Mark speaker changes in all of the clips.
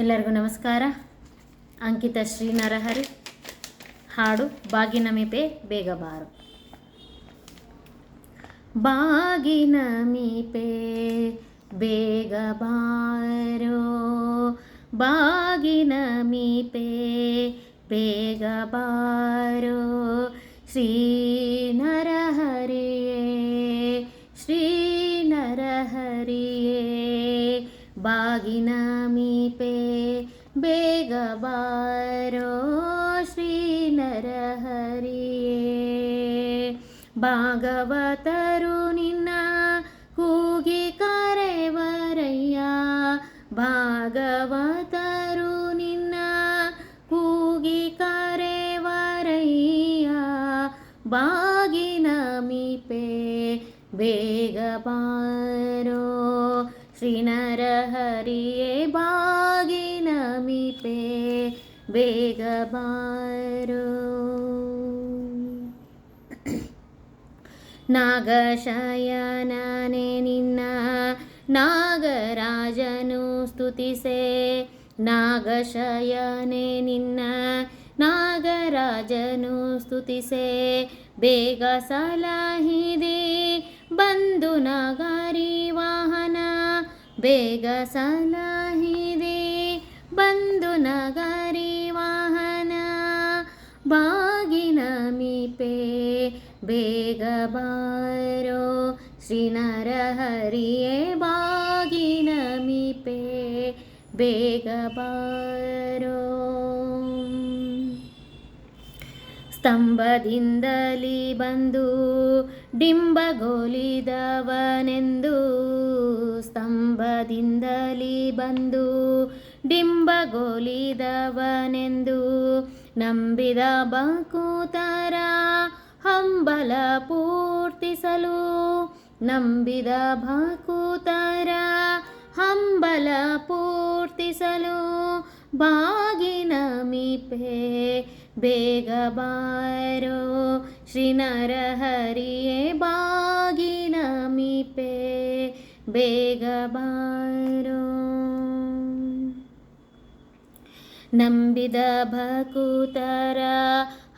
Speaker 1: ಎಲ್ಲರಿಗೂ ನಮಸ್ಕಾರ. ಅಂಕಿತ ಶ್ರೀ ನರಹರಿ. ಹಾಡು ಬಾಗಿನ ಮೀಪೆ ಬೇಗ ಬಾರು. ಬಾಗಿನ ಮೀಪೆ ಬೇಗ ಬಾರೋ. ಬಾಗಿನ ಮೀಪೆ ಬೇಗ ಬಾರೋ. ಶ್ರೀ ಶ್ರೀನರಹರಿಯೇ ಶ್ರೀ ನರಹರಿಯೇ, ಬಾಗಿನ ಮೀಪೆ ಬೇಗ ಬಾರೋ ಶ್ರೀ ನರಹರಿಯೇ ಭಾಗವತರು ನಿನ್ನ ಕೂಗಿ ಕರೆವರಯ್ಯ ಭಾಗವತರು ನಿನ್ನ ಕೂಗಿ ಕರೆವರಯ್ಯ ಬಾಗಿನ ಮೀಪೆ ಬೇಗ ಬಾರೋ ಶ್ರೀ ನರಹರಿಯೇ ಬಾಗಿನ ಮೀಪೆ ಬೇಗ ಬಾರೋ. ನಾಗಶಯನನೆ ನಿನ್ನ ನಾಗರಾಜನು ಸ್ತುತಿಸೆ. ನಾಗಶಯನೆ ನಿನ್ನ ನಾಗರಾಜನು ಸ್ತುತಿಸೆ. ಬೇಗ ಸಲಹಿದೆ ಬಂದು ನಗರಿ ವಾಹನ. ಬೇಗ ಸಲಹಿದೆ ಬೇಗ ಬಾರೋ ಶ್ರೀ ನರಹರಿಯೇ ಬಾಗಿನ ಬೇಗ ಬಾರೋ. ಸ್ತಂಭದಿಂದಲಿ ಬಂದು ಡಿಂಬಗೋಲಿದವನೆಂದು, ಸ್ತಂಭದಿಂದಲಿ ಬಂದು ಡಿಂಬಗೋಲಿದವನೆಂದು ನಂಬಿದ ಬಕೂತರ ಹಂಬಲ ಪೂರ್ತಿಸಲು ನಂಬಿದ ಭಕೂತರ ಹಂಬಲ ಪೂರ್ತಿಸಲು ಬಾಗಿನ ಮಿಪೆ ಬೇಗ ಬಾರೋ ಶ್ರೀ ನರಹರಿಯೇ ಬಾಗಿನ ಮಿಪೆ ಬೇಗ ಬಾರೋ ನಂಬಿದ ಭಕುತರ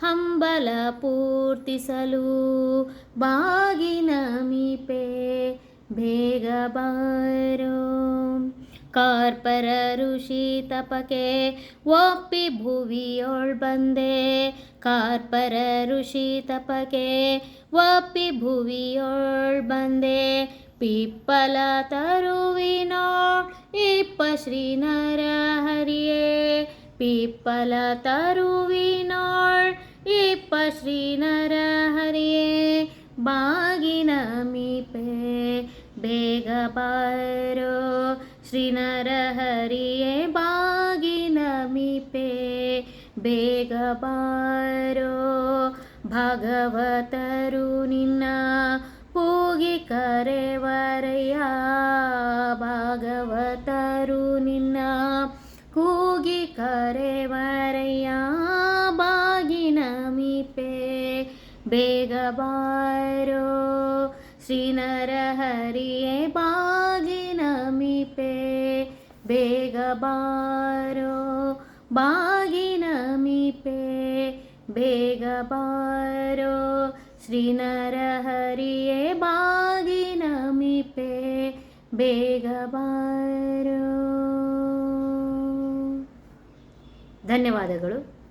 Speaker 1: ಹಂಬಲ ಪೂರ್ತಿಸಲು ಬಾಗಿನ ಮೀಪೆ ಬೇಗ ಬಾರೋ. ಕಾರ್ಪರ ಋಷಿ ತಪಕೆ ಒಪ್ಪಿ ಭುವಿಯೊಳ್ ಬಂದೆ. ಕಾರ್ಪರ ಋಷಿ ತಪಕೆ ಒಪ್ಪಿ ಭುವಿಯೊಳ್ ಬಂದೆ. ಪಿಪ್ಪಲ ತರುವಿನೋ ಇಪ್ಪ ಶ್ರೀ ನರಹರಿಯೇ. ಇಪ್ಪ ಶ್ರೀ ನರಹರಿಯೇ ಬಾಗಿನ ಮೀಪೆ, ಬೇಗ ಬಾರೋ ಶ್ರೀ ನರಹರಿಯೇ ಬಾಗಿನ ಮೀಪೆ, ಬೇಗ ಬಾರೋ ಭಗವತರು ನಿನ್ನ, ಕೂಗಿ ಕರೆವರಯ್ಯ. ಕೂಗಿ ಕರೆವರಯ್ಯ ಬಾಗಿನ ಮೀಪೆ. ಬೇಗ ಬಾರೋ ಶ್ರೀ ನರಹರಿಯೇ ಬಾಗಿನ ಮೀಪೆ. ಬೇಗ ಬಾರೋ ಬಾಗಿನ ಮೀಪೆ. ಬೇಗ ಬಾರೋ ಶ್ರೀ ನರಹರಿಯೇ ಬಾಗಿನ ಮೀಪೆ. ಬೇಗ ಬಾರೋ ಧನ್ಯವಾದಗಳು.